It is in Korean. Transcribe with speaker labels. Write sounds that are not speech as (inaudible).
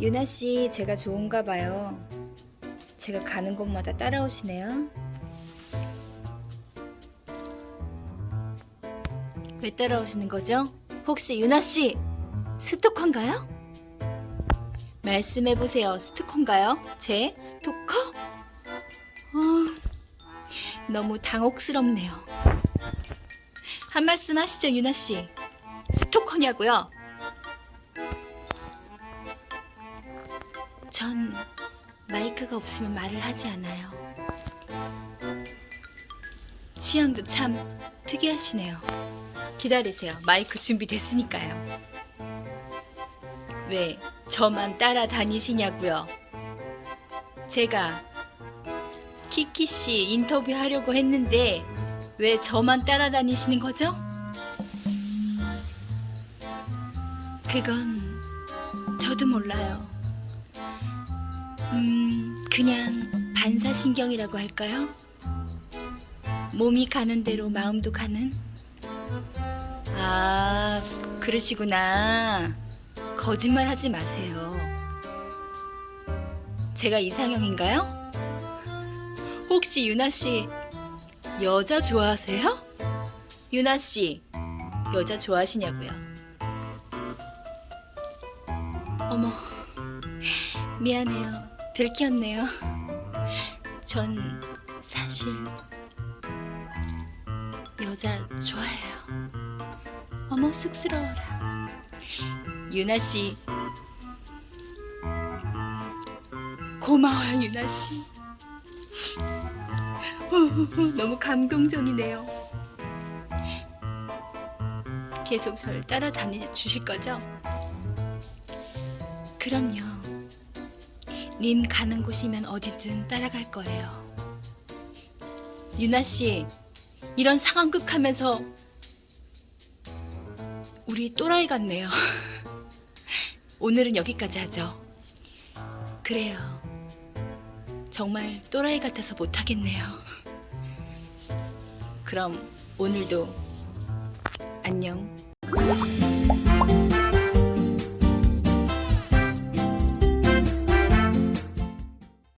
Speaker 1: 유나 씨, 제가 좋은가 봐요. 제가 가는 곳마다 따라오시네요. 왜 따라오시는 거죠? 혹시 유나 씨 스토커인가요? 말씀해 보세요. 스토커인가요? 제 스토커? 어, 너무 당혹스럽네요. 한 말씀 하시죠, 유나 씨. 스토커냐고요? 전 마이크가 없으면 말을 하지 않아요. 취향도 참 특이하시네요. 기다리세요. 마이크 준비됐으니까요. 왜 저만 따라다니시냐고요? 제가 키키 씨 인터뷰 하려고 했는데 왜 저만 따라다니시는 거죠? 그건 저도 몰라요. 음, 그냥 반사신경이라고 할까요? 몸이 가는 대로 마음도 가는? 아, 그러시구나. 거짓말 하지 마세요. 제가 이상형인가요? 혹시 유나 씨 여자 좋아하세요? 유나 씨 여자 좋아하시냐고요? 어머 미안해요 들켰네요. 전 사실 여자 좋아해요. 어머 쑥스러워라. 유나 씨 고마워요 유나 씨. 너무 감동적이네요. 계속 저를 따라다니 주실 거죠? 그럼요. 님 가는 곳이면 어디든 따라갈 거예요. 유나 씨, 이런 상황극 하면서 우리 또라이 같네요. (laughs) 오늘은 여기까지 하죠. 그래요. 정말 또라이 같아서 못하겠네요. (laughs) 그럼 오늘도 안녕.